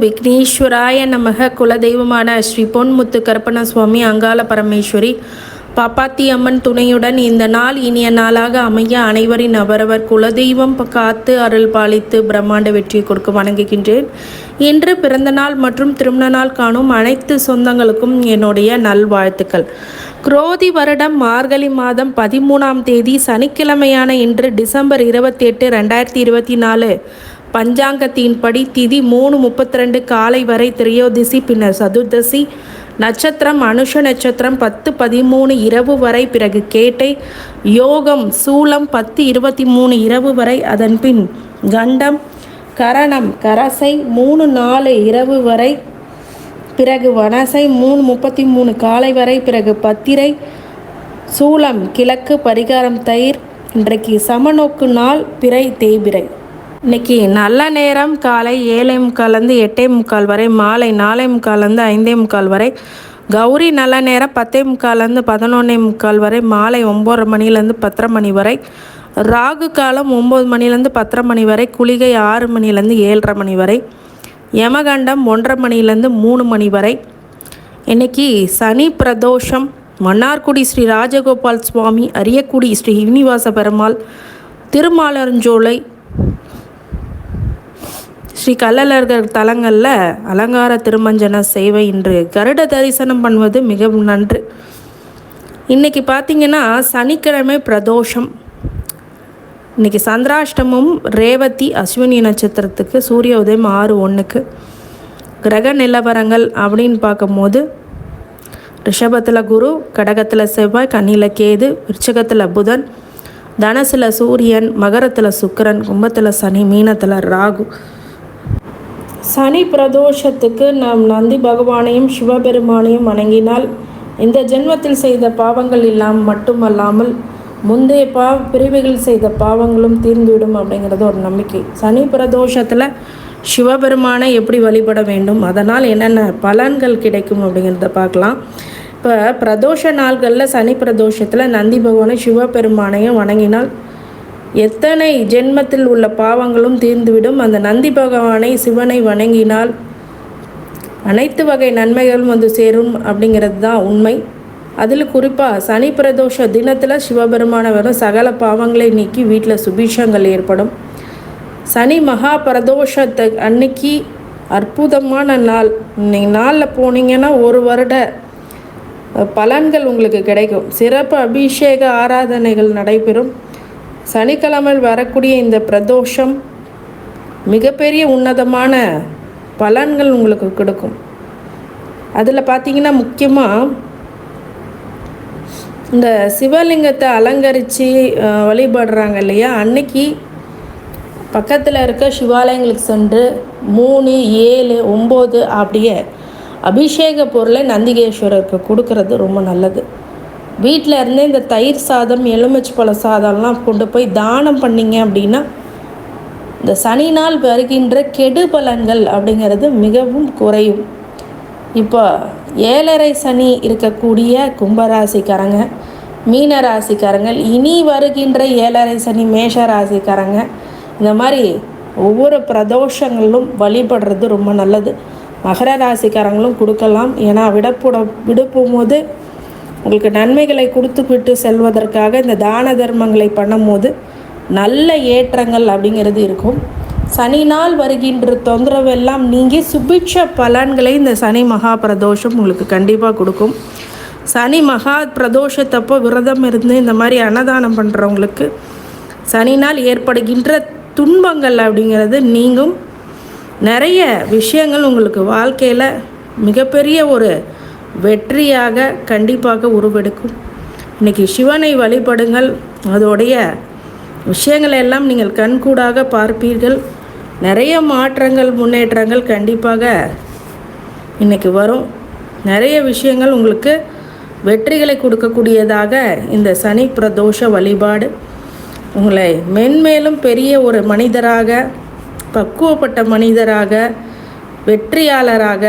விக்னேஸ்வராய நமக. குலதெய்வமான ஸ்ரீ பொன்முத்து கருப்பண சுவாமி அங்காள பரமேஸ்வரி. பாப்பாத்தி அம்மன் துணையுடன் இந்த நாள் இனிய நாளாக அமைய அனைவரின் அவரவர் குலதெய்வம் காத்து அருள் பாலித்து பிரம்மாண்ட வெற்றியை கொடுக்க வணங்குகின்றேன். இன்று பிறந்த நாள் மற்றும் திருமண நாள் காணும் அனைத்து சொந்தங்களுக்கும் என்னுடைய நல்வாழ்த்துக்கள். குரோதி வருடம் மார்கழி மாதம் பதிமூணாம் தேதி சனிக்கிழமையான இன்று டிசம்பர் இருபத்தி எட்டு ரெண்டாயிரத்தி இருபத்தி நாலு. பஞ்சாங்கத்தின்படி திதி மூணு முப்பத்தி ரெண்டு காலை வரை திரையோதிசி பின்னர் சதுர்தசி. நட்சத்திரம் அனுஷ நட்சத்திரம் பத்து பதிமூணு இரவு வரை பிறகு கேட்டை. யோகம் சூலம் பத்து இருபத்தி மூணு இரவு வரை அதன் பின் கண்டம். கரணம் கரசை மூணு நாலு இரவு வரை பிறகு வனசை மூணு முப்பத்தி மூணு காலை வரை பிறகு பத்திரை. சூலம் கிழக்கு பரிகாரம் தயிர். இன்றைக்கு சமநோக்கு நாள் பிறை தேய்பிறை. இன்னைக்கு நல்ல நேரம் காலை ஏழே முக்கால்லேருந்து எட்டே முக்கால் வரை மாலை நாலே முக்கால்லேருந்து ஐந்தே முக்கால் வரை கௌரி நல்ல நேரம் பத்தே முக்கால்லேருந்து பதினொன்னே முக்கால் வரை மாலை ஒம்பது மணிலேருந்து பத்தரை மணி வரை ராகு காலம் ஒம்பது மணிலேருந்து பத்தரை மணி வரை குளிகை ஆறு மணிலேருந்து ஏழரை மணி வரை யமகண்டம் ஒன்றரை மணிலேருந்து மூணு மணி வரை. இன்னைக்கு சனி பிரதோஷம் மன்னார்குடி ஸ்ரீ ராஜகோபால் சுவாமி அரியக்குடி ஸ்ரீ யூனிவாச பெருமாள் திருமாலரஞ்சோலை ஸ்ரீ கள்ளழகர் தலங்களில் அலங்கார திருமஞ்சன சேவை இன்று கருட தரிசனம் பண்ணுவது மிகவும் நன்று. இன்றைக்கி பார்த்தீங்கன்னா சனிக்கிழமை பிரதோஷம். இன்னைக்கு சந்திராஷ்டமும் ரேவதி அஸ்வினி நட்சத்திரத்துக்கு சூரிய உதயம் ஆறு ஒன்றுக்கு கிரக நிலவரங்கள் அப்படின்னு பார்க்கும்போது ரிஷபத்தில் குரு கடகத்தில் செவ்வாய் கன்னியில் கேது விருச்சகத்தில் புதன் தனசில் சூரியன் மகரத்தில் சுக்கரன் கும்பத்தில் சனி மீனத்தில் ராகு. சனி பிரதோஷத்துக்கு நாம் நந்தி பகவானையும் சிவபெருமானையும் வணங்கினால் இந்த ஜென்மத்தில் செய்த பாவங்கள் இல்லாமல் மட்டுமல்லாமல் முந்தைய பாவ பிரிவுகள் செய்த பாவங்களும் தீர்ந்துவிடும் அப்படிங்கிறது ஒரு நம்பிக்கை. சனி பிரதோஷத்தில் சிவபெருமானை எப்படி வழிபட வேண்டும் அதனால் என்னென்ன பலன்கள் கிடைக்கும் அப்படிங்கிறத பார்க்கலாம். இப்போ பிரதோஷ நாள்களில் சனி பிரதோஷத்தில் நந்தி பகவானை சிவபெருமானையும் வணங்கினால் எத்தனை ஜென்மத்தில் உள்ள பாவங்களும் தீர்ந்துவிடும். அந்த நந்தி பகவானை சிவனை வணங்கினால் அனைத்து வகை நன்மைகளும் வந்து சேரும் அப்படிங்கிறது தான் உண்மை. அதில் குறிப்பாக சனி பிரதோஷ தினத்தில் சிவபெருமான வரும் சகல பாவங்களை நீக்கி வீட்டில் சுபீஷங்கள் ஏற்படும். சனி மகா பிரதோஷத்தை அன்னைக்கு அற்புதமான நாள். இன்னைக்கு நாளில் போனீங்கன்னா ஒரு வருட பலன்கள் உங்களுக்கு கிடைக்கும். சிறப்பு அபிஷேக ஆராதனைகள் நடைபெறும். சனிக்கிழமை வரக்கூடிய இந்த பிரதோஷம் மிகப்பெரிய உன்னதமான பலன்கள் உங்களுக்கு கொடுக்கும். அதில் பார்த்தீங்கன்னா முக்கியமாக இந்த சிவலிங்கத்தை அலங்கரித்து வழிபடுறாங்க இல்லையா? அன்னைக்கு பக்கத்தில் இருக்க சிவாலயங்களுக்கு சென்று மூணு ஏழு ஒம்பது அப்படியே அபிஷேக பொருளை நந்திகேஸ்வரருக்கு கொடுக்கறது ரொம்ப நல்லது. வீட்டில் இருந்தே இந்த தயிர் சாதம் எலுமிச்சை பழ சாதம்லாம் கொண்டு போய் தானம் பண்ணீங்க அப்படின்னா இந்த சனி நாள் வருகின்ற கெடு பலன்கள் அப்படிங்கிறது மிகவும் குறையும். இப்போ ஏழரை சனி இருக்கக்கூடிய கும்பராசிக்காரங்க மீன ராசிக்காரங்கள் இனி வருகின்ற ஏழரை சனி மேஷ ராசிக்காரங்க இந்த மாதிரி ஒவ்வொரு பிரதோஷங்களிலும் வழிபடுறது ரொம்ப நல்லது. மகர ராசிக்காரங்களும் கொடுக்கலாம். ஏன்னா விடப்போட விட போகும்போது உங்களுக்கு நன்மைகளை கொடுத்துக்கிட்டு செல்வதற்காக இந்த தான தர்மங்களை பண்ணும்போது நல்ல ஏற்றங்கள் அப்படிங்கிறது இருக்கும். சனி நாள் வருகின்ற தொந்தரவெல்லாம் நீங்கி சுபிட்ச பலன்களை இந்த சனி மகா பிரதோஷம் உங்களுக்கு கண்டிப்பாக கொடுக்கும். சனி மகா பிரதோஷத்தப்போ விரதம் இருந்து இந்த மாதிரி அன்னதானம் பண்ணுறவங்களுக்கு சனி நாள் ஏற்படுகின்ற துன்பங்கள் அப்படிங்கிறது நீங்கும். நிறைய விஷயங்கள் உங்களுக்கு வாழ்க்கையில் மிகப்பெரிய ஒரு வெற்றியாக கண்டிப்பாக உருவெடுக்கும். இன்றைக்கி சிவனை வழிபடுங்கள். அதோடைய விஷயங்களை எல்லாம் நீங்கள் கண்கூடாக பார்ப்பீர்கள். நிறைய மாற்றங்கள் முன்னேற்றங்கள் கண்டிப்பாக இன்றைக்கி வரும். நிறைய விஷயங்கள் உங்களுக்கு வெற்றிகளை கொடுக்கக்கூடியதாக இந்த சனி பிரதோஷ வழிபாடு. உங்களை மென்மேலும் பெரிய ஒரு மனிதராக பக்குவப்பட்ட மனிதராக வெற்றியாளராக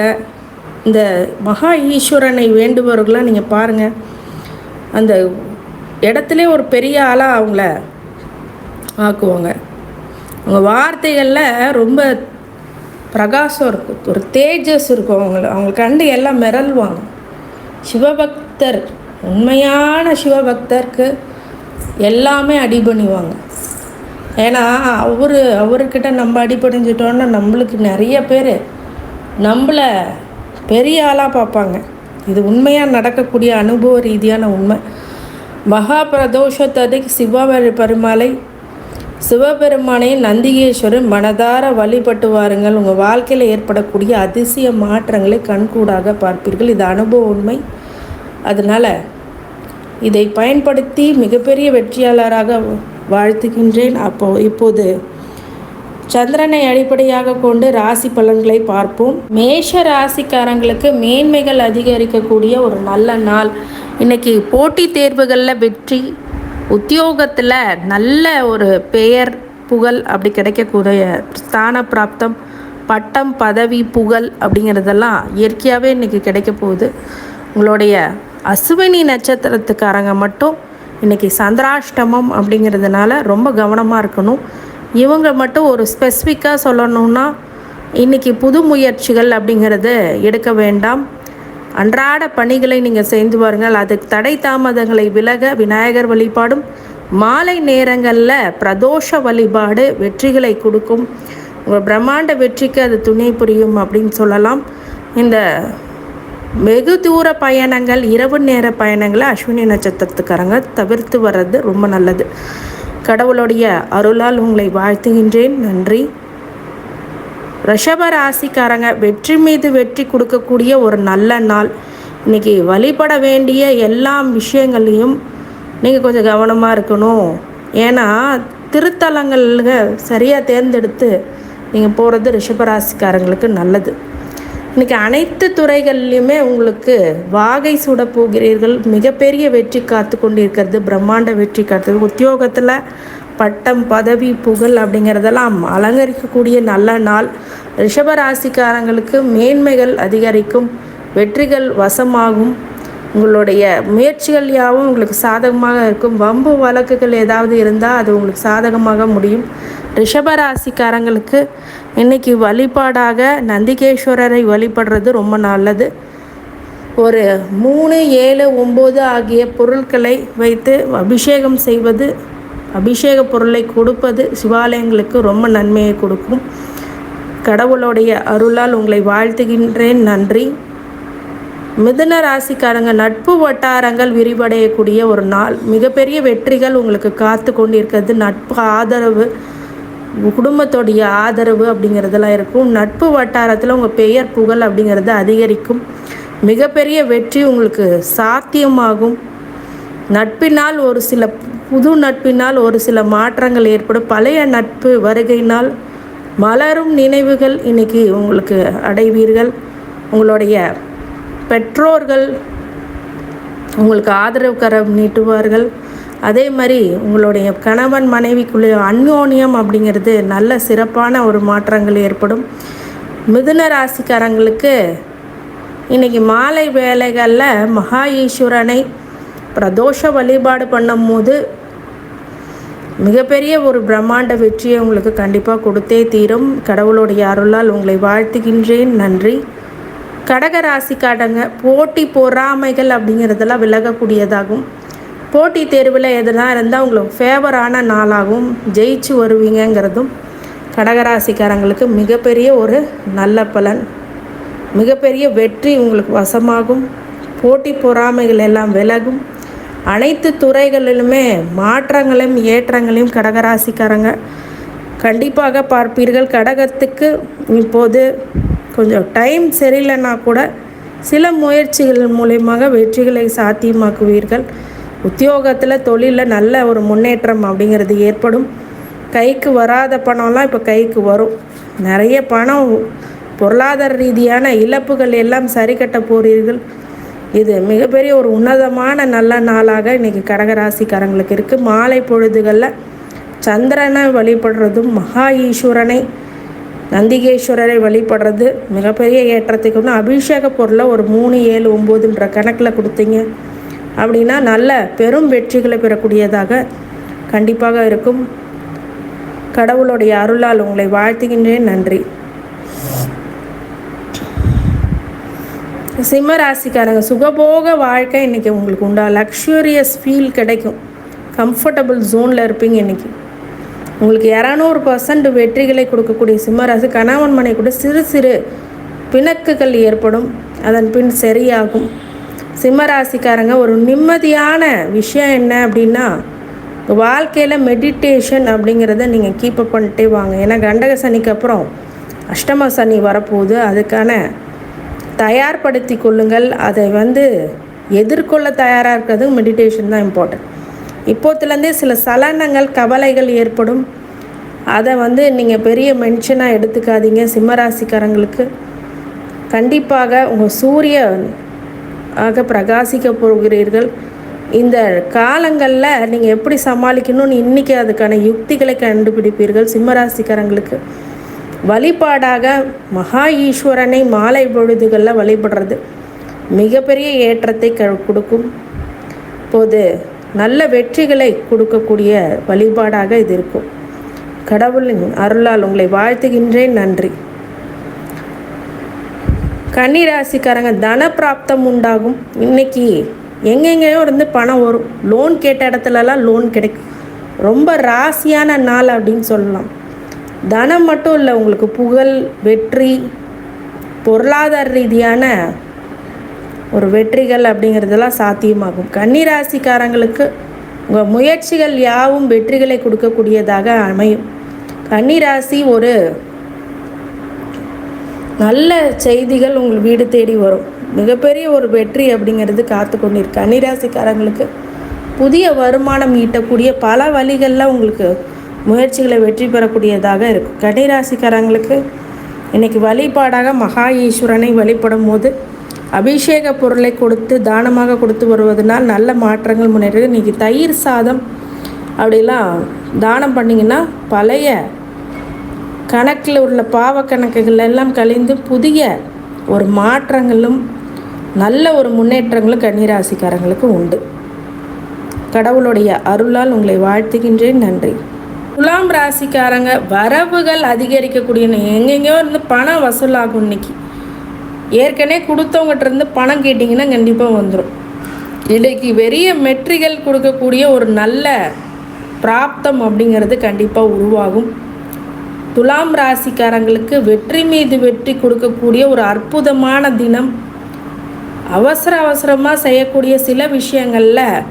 இந்த மகா ஈஸ்வரனை வேண்டுபவர்களாக நீங்கள் பாருங்கள் அந்த இடத்துல ஒரு பெரிய ஆளாக அவங்கள ஆக்குவாங்க. அவங்க வார்த்தைகளில் ரொம்ப பிரகாசம் இருக்கும். ஒரு தேஜஸ் இருக்கும் அவங்கள. அவங்க கண்டு எல்லாம் மிரள்வாங்க. சிவபக்தர் உண்மையான சிவபக்தருக்கு எல்லாமே அடிபணிவாங்க. ஏன்னா அவர் அவர்கிட்ட நம்ம அடிபணிஞ்சிட்டோன்னா நம்மளுக்கு நிறைய பேர் நம்மளை பெரிய ஆளாக பார்ப்பாங்க. இது உண்மையாக நடக்கக்கூடிய அனுபவ ரீதியான உண்மை. மகா பிரதோஷத்ததைக்கு சிவபெரு பெருமாளை சிவபெருமானை நந்திகேஸ்வரன் மனதார வழிபட்டு வாருங்கள். உங்கள் வாழ்க்கையில் ஏற்படக்கூடிய அதிசய மாற்றங்களை கண்கூடாக பார்ப்பீர்கள். இது அனுபவ உண்மை. அதனால் இதை பயன்படுத்தி மிகப்பெரிய வெற்றியாளராக வாழ்த்துகின்றேன். அப்போ இப்போது சந்திரனை அடிப்படையாக கொண்டு ராசி பலன்களை பார்ப்போம். மேஷ ராசிக்காரங்களுக்கு மேன்மைகள் அதிகரிக்கக்கூடிய ஒரு நல்ல நாள். இன்னைக்கு போட்டித் தேர்வுகளில் வெற்றி உத்தியோகத்தில் நல்ல ஒரு பெயர் புகழ் அப்படி கிடைக்கக்கூடிய ஸ்தான பிராப்தம் பட்டம் பதவி புகழ் அப்படிங்கிறதெல்லாம் இயற்கையாகவே இன்றைக்கி கிடைக்க போகுது. உங்களுடைய அசுவினி நட்சத்திரத்துக்காரங்க மட்டும் இன்றைக்கி சந்திராஷ்டமம் அப்படிங்கிறதுனால ரொம்ப கவனமாக இருக்கணும். இவங்க மட்டும் ஒரு ஸ்பெசிஃபிக்காக சொல்லணுன்னா இன்றைக்கி புது முயற்சிகள் அப்படிங்கிறது எடுக்க வேண்டாம். அன்றாட பணிகளை நீங்கள் செய்து பாருங்கள். அதுக்கு தடை தாமதங்களை விலக விநாயகர் வழிபாடும் மாலை நேரங்களில் பிரதோஷ வழிபாடு வெற்றிகளை கொடுக்கும். உங்கள் பிரம்மாண்ட வெற்றிக்கு அது துணை புரியும் அப்படின்னு சொல்லலாம். இந்த வெகு தூர பயணங்கள் இரவு நேர பயணங்களை அஸ்வினி நட்சத்திரத்துக்காரங்க தவிர்த்து வர்றது ரொம்ப நல்லது. கடவுளுடைய அருளால் உங்களை வாழ்த்துகின்றேன். நன்றி. ரிஷப ராசிக்காரங்க வெற்றி மீது வெற்றி கொடுக்கக்கூடிய ஒரு நல்ல நாள். இன்றைக்கி வழிபட வேண்டிய எல்லா விஷயங்கள்லையும் நீங்கள் கொஞ்சம் கவனமாக இருக்கணும். ஏன்னா திருத்தலங்கள் சரியாக தேர்ந்தெடுத்து நீங்கள் போகிறது ரிஷபராசிக்காரங்களுக்கு நல்லது. இன்றைக்கி அனைத்து துறைகள்லையுமே உங்களுக்கு வாகை சுட போகிறீர்கள். மிகப்பெரிய வெற்றி காத்து கொண்டிருக்கிறது. பிரம்மாண்ட வெற்றி காத்து உத்தியோகத்தில் பட்டம் பதவி புகழ் அப்படிங்கிறதெல்லாம் அலங்கரிக்கக்கூடிய நல்ல நாள். ரிஷபராசிக்காரங்களுக்கு மேன்மைகள் அதிகரிக்கும். வெற்றிகள் வசமாகும். உங்களுடைய முயற்சிகள் யாவும் உங்களுக்கு சாதகமாக இருக்கும். வம்பு வழக்குகள் ஏதாவது இருந்தால் அது உங்களுக்கு சாதகமாக முடியும். ரிஷபராசிக்காரங்களுக்கு இன்றைக்கி வழிபாடாக நந்திகேஸ்வரரை வழிபடுறது ரொம்ப நல்லது. ஒரு மூணு ஏழு ஒம்பது ஆகிய பொருட்களை வைத்து அபிஷேகம் செய்வது அபிஷேக பொருளை கொடுப்பது சிவாலயங்களுக்கு ரொம்ப நன்மையை கொடுக்கும். கடவுளுடைய அருளால் உங்களை வாழ்த்துகின்றேன். நன்றி. மிதுன ராசிக்காரங்க நட்பு வட்டாரங்கள் விரிவடையக்கூடிய ஒரு நாள். மிகப்பெரிய வெற்றிகள் உங்களுக்கு காத்து கொண்டிருக்கிறது. நட்பு ஆதரவு குடும்பத்தோடைய ஆதரவு அப்படிங்கிறதெல்லாம் இருக்கும். நட்பு வட்டாரத்தில் உங்கள் பெயர் புகழ் அப்படிங்கிறது அதிகரிக்கும். மிகப்பெரிய வெற்றி உங்களுக்கு சாத்தியமாகும். நட்பினால் ஒரு சில புது நட்பினால் ஒரு சில மாற்றங்கள் ஏற்படும். பழைய நட்பு வருகையினால் மலரும் நினைவுகள் இன்றைக்கி உங்களுக்கு அடைவீர்கள். உங்களுடைய பெற்றோர்கள் உங்களுக்கு ஆதரவு கரம் நீட்டுவார்கள். அதே மாதிரி உங்களுடைய கணவன் மனைவிக்குள்ளே அந்யோன்யம் அப்படிங்கிறது நல்ல சிறப்பான ஒரு மாற்றங்கள் ஏற்படும். மிதுன ராசிக்காரங்களுக்கு இன்றைக்கி மாலை வேலைகளில் மகா ஈஸ்வரனை பிரதோஷ வழிபாடு பண்ணும்போது மிகப்பெரிய ஒரு பிரம்மாண்ட வெற்றியை உங்களுக்கு கண்டிப்பாக கொடுத்தே தீரும். கடவுளுடைய அருளால் உங்களை வாழ்த்துகின்றேன். நன்றி. கடக ராசிக்காரங்க போட்டி பொறாமைகள் அப்படிங்கிறதெல்லாம் விலகக்கூடியதாகும். போட்டி தேர்வில் எதுனா இருந்தால் உங்களுக்கு ஃபேவரான நாளாகவும் ஜெயிச்சு வருவீங்கங்கிறதும் கடகராசிக்காரங்களுக்கு மிகப்பெரிய ஒரு நல்ல பலன். மிகப்பெரிய வெற்றி உங்களுக்கு வசமாகும். போட்டி பொறாமைகள் எல்லாம் விலகும். அனைத்து துறைகளிலுமே மாற்றங்களையும் ஏற்றங்களையும் கடகராசிக்காரங்க கண்டிப்பாக பார்ப்பீர்கள். கடகத்துக்கு இப்போது கொஞ்சம் டைம் சரியில்லைன்னா கூட சில முயற்சிகள் மூலயமாக வெற்றிகளை சாத்தியமாக்குவீர்கள். உத்தியோகத்தில் தொழிலில் நல்ல ஒரு முன்னேற்றம் அப்படிங்கிறது ஏற்படும். கைக்கு வராத பணம்லாம் இப்போ கைக்கு வரும். நிறைய பணம் பொருளாதார ரீதியான இழப்புகள் எல்லாம் சரி கட்ட போகிறீர்கள் இது மிகப்பெரிய ஒரு உன்னதமான நல்ல நாளாக இன்றைக்கி கடகராசிக்காரங்களுக்கு இருக்குது மாலை பொழுதுகளில் சந்திரனை வழிபடுறதும் மகா ஈஸ்வரனை நந்திகேஸ்வரரை வழிபடுறது மிகப்பெரிய ஏற்றத்துக்கு. வந்து அபிஷேக பொருளை ஒரு மூணு ஏழு ஒம்போதுன்ற கணக்கில் கொடுத்தீங்க. அப்படின்னா நல்ல பெரும் வெற்றிகளை பெறக்கூடியதாக கண்டிப்பாக இருக்கும். கடவுளுடைய அருளால் உங்களை வாழ்த்துகின்றேன். நன்றி. சிம்ம ராசிக்காரங்க சுகபோக வாழ்க்கை இன்றைக்கி உங்களுக்கு உண்டா? லக்ஸூரியஸ் ஃபீல் கிடைக்கும். கம்ஃபர்டபுள் ஜோனில் இருப்பீங்க இன்னைக்கு. உங்களுக்கு இரநூறு பர்சன்ட் வெற்றிகளை கொடுக்கக்கூடிய சிம்மராசி கணவன் மனை கூட சிறு சிறு பிணக்குகள் ஏற்படும். அதன் பின் சரியாகும். சிம்மராசிக்காரங்க ஒரு நிம்மதியான விஷயம் என்ன அப்படின்னா வாழ்க்கையில் மெடிடேஷன் அப்படிங்கிறத நீங்கள் கீப்பப் பண்ணிட்டே வாங்க. ஏன்னா கண்டக சனிக்கு அப்புறம் அஷ்டம சனி வரப்போகுது. அதுக்கான தயார்படுத்தி கொள்ளுங்கள். அதை வந்து எதிர்கொள்ள தயாராக இருக்கிறது மெடிடேஷன் தான் இம்பார்ட்டன்ட் இப்போத்துலேருந்தே சில சலனங்கள் கவலைகள் ஏற்படும். அதை வந்து நீங்கள் பெரிய மென்ஷனாக எடுத்துக்காதீங்க சிம்மராசிக்காரங்களுக்கு. கண்டிப்பாக உங்கள் சூரிய ஆக பிரகாசிக்க போகிறீர்கள். இந்த காலங்களில் நீங்கள் எப்படி சமாளிக்கணும்னு இன்றைக்கி அதுக்கான யுக்திகளை கண்டுபிடிப்பீர்கள் சிம்மராசிக்காரங்களுக்கு. வழிபாடாக மகா ஈஸ்வரனை மாலை பொழுதுகளில் வழிபடுறது மிகப்பெரிய ஏற்றத்தை க கொடுக்கும். போது நல்ல வெற்றிகளை கொடுக்கக்கூடிய வழிபாடாக இது இருக்கும். கடவுளின் அருளால் உங்களை வாழ்த்துகின்றேன். நன்றி. கன்னிராசிக்காரங்க தன பிராப்தம் உண்டாகும். இன்னைக்கு எங்கெங்கேயோ இருந்து பணம் வரும். லோன் கேட்ட இடத்துலலாம் லோன் கிடைக்கும். ரொம்ப ராசியான நாள் அப்படின்னு சொல்லலாம். தனம் மட்டும் இல்லை உங்களுக்கு புகழ் வெற்றி பொருளாதார ரீதியான ஒரு வெற்றிகள் அப்படிங்கிறதெல்லாம் சாத்தியமாகும். கன்னிராசிக்காரங்களுக்கு உங்கள் முயற்சிகள் யாவும் வெற்றிகளை கொடுக்கக்கூடியதாக அமையும். கன்னிராசி ஒரு நல்ல செய்திகள் உங்கள் வீடு தேடி வரும். மிகப்பெரிய ஒரு வெற்றி அப்படிங்கிறது காத்து கொண்டிருக்கு. அனிராசிக்காரங்களுக்கு புதிய வருமானம் ஈட்டக்கூடிய பல வழிகளில் உங்களுக்கு முயற்சிகளை வெற்றி பெறக்கூடியதாக இருக்கும். கன்னிராசிக்காரங்களுக்கு இன்றைக்கி வழிபாடாக மகா ஈஸ்வரனை வழிபடும் போது அபிஷேக பொருளை கொடுத்து தானமாக கொடுத்து வருவதனால் நல்ல மாற்றங்கள் முன்னேறது இன்றைக்கி தயிர் சாதம் அப்படிலாம் தானம் பண்ணிங்கன்னா பழைய கணக்கில் உள்ள பாவ கணக்குகள் எல்லாம் கழிந்து புதிய ஒரு மாற்றங்களும் நல்ல ஒரு முன்னேற்றங்களும் கன்னிராசிக்காரங்களுக்கு உண்டு. கடவுளுடைய அருளால் உங்களை வாழ்த்துகின்றேன். நன்றி. துலாம் ராசிக்காரங்க வரவுகள் அதிகரிக்கக்கூடிய எங்கெங்கேயோ இருந்து பணம் வசூலாகும் இன்னைக்கு. ஏற்கனவே கொடுத்தவங்ககிட்ட இருந்து பணம் கேட்டிங்கன்னா கண்டிப்பாக வந்துடும் இன்றைக்கு பெரிய மெட்ரிகள் கொடுக்கக்கூடிய ஒரு நல்ல பிராப்தம் அப்படிங்கிறது கண்டிப்பாக உருவாகும். துலாம் ராசிக்காரங்களுக்கு வெற்றி மீது வெற்றி கொடுக்கக்கூடிய ஒரு அற்புதமான தினம். அவசர அவசரமாக செய்யக்கூடிய சில விஷயங்களில்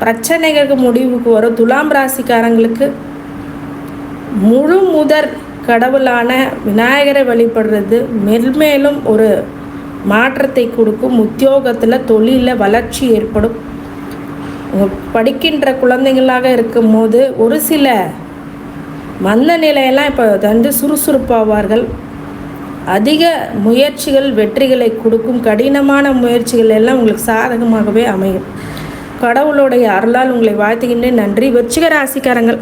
பிரச்சனைகளுக்கு முடிவுக்கு வரும் துலாம் ராசிக்காரங்களுக்கு. முழு முதற் கடவுளான விநாயகரை வழிபடுறது மென்மேலும் ஒரு மாற்றத்தை கொடுக்கும். உத்தியோகத்தில் தொழிலில் வளர்ச்சி ஏற்படும். படிக்கின்ற குழந்தைங்களாக இருக்கும்போது ஒரு சில மந்த நிலையெல்லாம் இப்போ வந்து சுறுசுறுப்பாவார்கள். அதிக முயற்சிகள் வெற்றிகளை கொடுக்கும் கடினமான முயற்சிகள் எல்லாம் உங்களுக்கு சாதகமாகவே அமையும். கடவுளுடைய அருளால் உங்களை வாழ்த்துகின்றேன். நன்றி. விருச்சிக ராசிக்காரங்கள்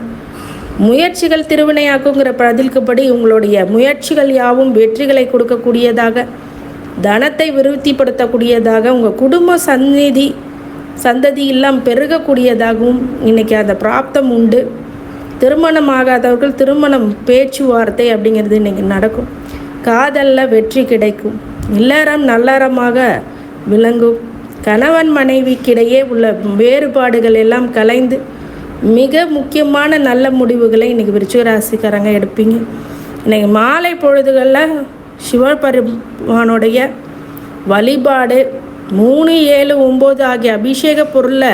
முயற்சிகள் திருவினையாக்குங்கிற பதிலுக்குப்படி உங்களுடைய முயற்சிகள் யாவும் வெற்றிகளை கொடுக்கக்கூடியதாக தனத்தை விருத்திப்படுத்தக்கூடியதாக உங்கள் குடும்ப சந்நிதி சந்ததி எல்லாம் பெருகக்கூடியதாகவும் இன்றைக்கி அந்த பிராப்தம் உண்டு. திருமணம் ஆகாதவர்கள் திருமணம் பேச்சுவார்த்தை அப்படிங்கிறது இன்றைக்கி நடக்கும். காதலில் வெற்றி கிடைக்கும். இல்லறம் நல்லறமாக விளங்கும். கணவன் மனைவிக்கிடையே உள்ள வேறுபாடுகள் எல்லாம் கலைந்து மிக முக்கியமான நல்ல முடிவுகளை இன்றைக்கி விருச்சிகராசிக்காரங்க எடுப்பீங்க. இன்றைக்கி மாலை பொழுதுகளில் சிவபெருமானுடைய வழிபாடு மூணு ஏழு ஒம்பது ஆகிய அபிஷேக பொருளை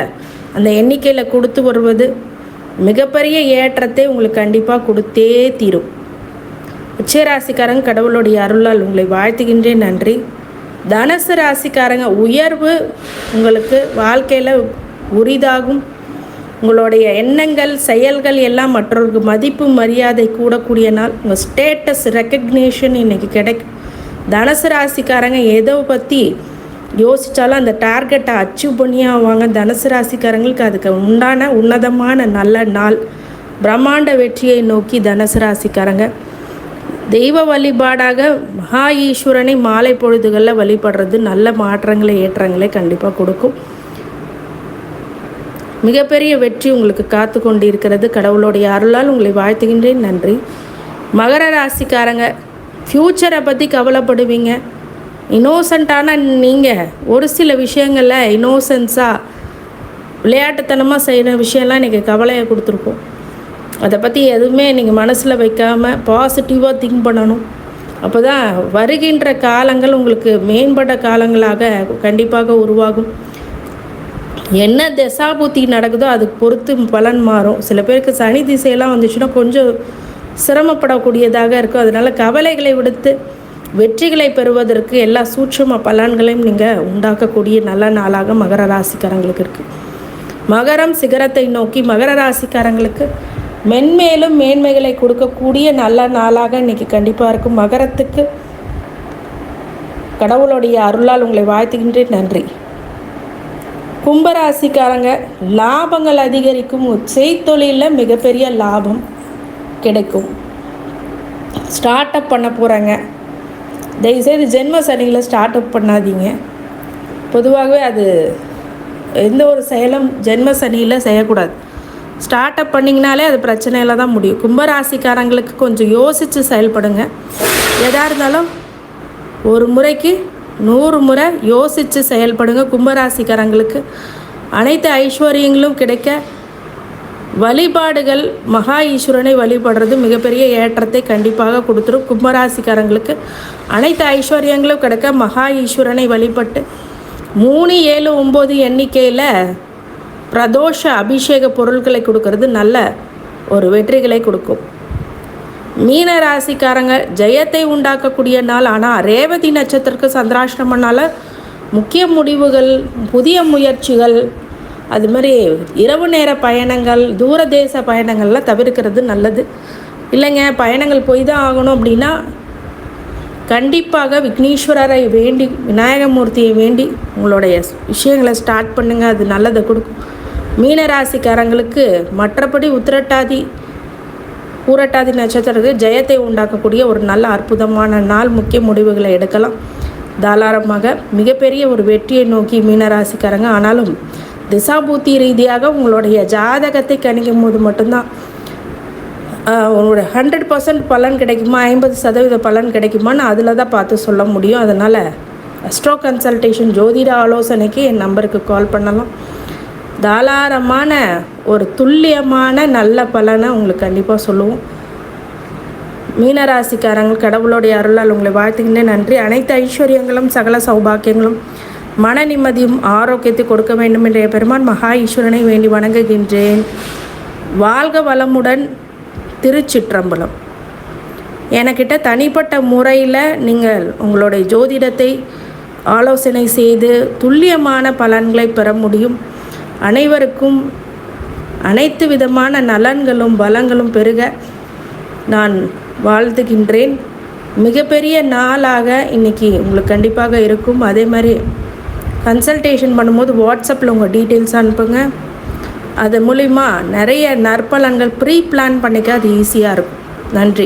அந்த எண்ணிக்கையில் கொடுத்து வருவது மிகப்பெரிய ஏற்றத்தை உங்களுக்கு கண்டிப்பாக கொடுத்தே தீரும். உச்சராசிக்காரங்க கடவுளுடைய அருளால் உங்களை வாழ்த்துகின்றேன் நன்றி. தனுசு ராசிக்காரங்க உயர்வு உங்களுக்கு வாழ்க்கையில் உரிதாகும். உங்களுடைய எண்ணங்கள் செயல்கள் எல்லாம் மற்றவருக்கு மதிப்பு மரியாதை கூடக்கூடிய நாள். உங்கள் ஸ்டேட்டஸ் ரெக்கக்னேஷன் இன்றைக்கி கிடைக்கும். தனுசு ராசிக்காரங்க எதை பற்றி யோசித்தாலும் அந்த டார்கெட்டை அச்சீவ் பண்ணியாவாங்க தனுசு ராசிக்காரங்களுக்கு அதுக்கு உண்டான உன்னதமான நல்ல நாள். பிரம்மாண்ட வெற்றியை நோக்கி தனுசு ராசிக்காரங்க. தெய்வ வழிபாடாக மகா ஈஸ்வரனை மாலை பொழுதுகளில் வழிபடுறது நல்ல மாற்றங்களை ஏற்றங்களை கண்டிப்பாக கொடுக்கும். மிகப்பெரிய வெற்றி உங்களுக்கு காத்து கொண்டு இருக்கிறது கடவுளுடைய அருளால் உங்களை வாழ்த்துகின்றேன். நன்றி. மகர ராசிக்காரங்க ஃப்யூச்சரை பற்றி கவலைப்படுவீங்க. இன்னோசண்ட்டான நீங்கள் ஒரு சில விஷயங்களில் இன்னோசன்ஸாக விளையாட்டுத்தனமாக செய்கிற விஷயம்லாம் இன்றைக்கி கவலையை கொடுத்துருக்கோம். அதை பற்றி எதுவுமே நீங்கள் மனசில் வைக்காமல் பாசிட்டிவாக திங்க் பண்ணணும். அப்போ தான் வருகின்ற காலங்கள் உங்களுக்கு மேம்பட்ட காலங்களாக கண்டிப்பாக உருவாகும். என்ன தசாபூத்தி நடக்குதோ அதுக்கு பொறுத்து பலன் மாறும். சில பேருக்கு சனி திசையெல்லாம் வந்துச்சுன்னா கொஞ்சம் சிரமப்படக்கூடியதாக இருக்கும். அதனால் கவலைகளை விடுத்து வெற்றிகளை பெறுவதற்கு எல்லா சூட்சம பலன்களையும் நீங்கள் உண்டாக்கக்கூடிய நல்ல நாளாக மகர ராசிக்காரங்களுக்கு இருக்குது மகரம் சிகரத்தை நோக்கி மகர ராசிக்காரங்களுக்கு மென்மேலும் மேன்மைகளை கொடுக்கக்கூடிய நல்ல நாளாக இன்றைக்கி கண்டிப்பாக இருக்கும். மகரத்துக்கு கடவுளுடைய அருளால் உங்களை வாழ்த்துகின்றேன். நன்றி. கும்பராசிக்காரங்க லாபங்கள் அதிகரிக்கும். செய்தொழிலில் மிகப்பெரிய லாபம் கிடைக்கும். ஸ்டார்ட் அப் பண்ண போகிறாங்க தயவுசெய்து ஜென்ம சனியில் ஸ்டார்ட் அப் பண்ணாதீங்க. பொதுவாகவே அது எந்த ஒரு செயலும் ஜென்ம சனியில் செய்யக்கூடாது. ஸ்டார்ட் அப் பண்ணிங்கனாலே அது பிரச்சனையில் தான் முடியும். கும்பராசிக்காரங்களுக்கு கொஞ்சம் யோசித்து செயல்படுங்க. எதாக இருந்தாலும் ஒரு முறைக்கு நூறு முறை யோசித்து செயல்படுங்க கும்பராசிக்காரங்களுக்கு. அனைத்து ஐஸ்வர்யங்களும் கிடைக்க வழிபாடுகள் மகா ஈஸ்வரனை வழிபடுறது மிகப்பெரிய ஏற்றத்தை கண்டிப்பாக கொடுத்துரும் கும்பராசிக்காரங்களுக்கு. அனைத்து ஐஸ்வர்யங்களும் கிடைக்க மகா ஈஸ்வரனை வழிபட்டு மூணு ஏழு ஒம்பது எண்ணிக்கையில் பிரதோஷ அபிஷேக பொருட்களை கொடுக்கறது நல்ல ஒரு வெற்றிகளை கொடுக்கும். மீன ராசிக்காரங்க ஜெயத்தை உண்டாக்கக்கூடிய நாள். ஆனால் ரேவதி நட்சத்திரக்கு சந்திராஷ்டமனால முக்கிய முடிவுகள் புதிய முயற்சிகள் அது மாதிரி இரவு நேர பயணங்கள் தூரதேச பயணங்கள்லாம் தவிர்க்கிறது நல்லது. இல்லைங்க பயணங்கள் போய் தான் ஆகணும் அப்படின்னா கண்டிப்பாக விக்னேஸ்வரரை வேண்டி விநாயகமூர்த்தியை வேண்டி உங்களுடைய விஷயங்களை ஸ்டார்ட் பண்ணுங்கள் அது நல்லதை கொடுக்கும். மீனராசிக்காரங்களுக்கு மற்றபடி உத்திரட்டாதி பூரட்டாதி நட்சத்திரத்துக்கு ஜெயத்தை உண்டாக்கக்கூடிய ஒரு நல்ல அற்புதமான நாள் முக்கிய முடிவுகளை எடுக்கலாம். தாராளமாக மிகப்பெரிய ஒரு வெற்றியை நோக்கி மீனராசிக்காரங்க ஆனாலும் திசாபூத்தி ரீதியாக உங்களுடைய ஜாதகத்தை கணிக்கும் போது மட்டும்தான் உங்களுடைய ஹண்ட்ரட் பர்சன்ட் பலன் கிடைக்குமா? ஐம்பது சதவீத பலன் கிடைக்குமான்னு அதில் தான் பார்த்து சொல்ல முடியும். அதனால் அஸ்ட்ரோ கன்சல்டேஷன் ஜோதிட ஆலோசனைக்கு என் நம்பருக்கு கால் பண்ணலாம். தாராளமான ஒரு துல்லியமான நல்ல பலனை உங்களுக்கு கண்டிப்பாக சொல்லுவோம். மீனராசிக்காரங்க கடவுளுடைய அருளால் உங்களை வாழ்த்துக்கின்றே நன்றி. அனைத்து ஐஸ்வர்யங்களும் சகல சௌபாக்கியங்களும் மன நிம்மதியும் ஆரோக்கியத்தை கொடுக்க வேண்டும் என்ற பெருமான் மகா ஈஸ்வரனை வேண்டி வணங்குகின்றேன். வாழ்க வளமுடன். திருச்சிற்றம்பலம். எனக்கிட்ட தனிப்பட்ட முறையில் நீங்கள் உங்களுடைய ஜோதிடத்தை ஆலோசனை செய்து துல்லியமான பலன்களை பெற முடியும். அனைவருக்கும் அனைத்து விதமான நலன்களும் பலங்களும் பெருக நான் வாழ்த்துகின்றேன். மிகப்பெரிய நாளாக இன்றைக்கி உங்களுக்கு கண்டிப்பாக இருக்கும். அதே மாதிரி கன்சல்டேஷன் பண்ணும்போது வாட்ஸ்அப்பில் உங்கள் டீட்டெயில்ஸ் அனுப்புங்க. அது மூலிமா நிறைய நற்பலன்கள் ப்ரீ பிளான் பண்ணிக்க அது ஈஸியாக இருக்கும். நன்றி.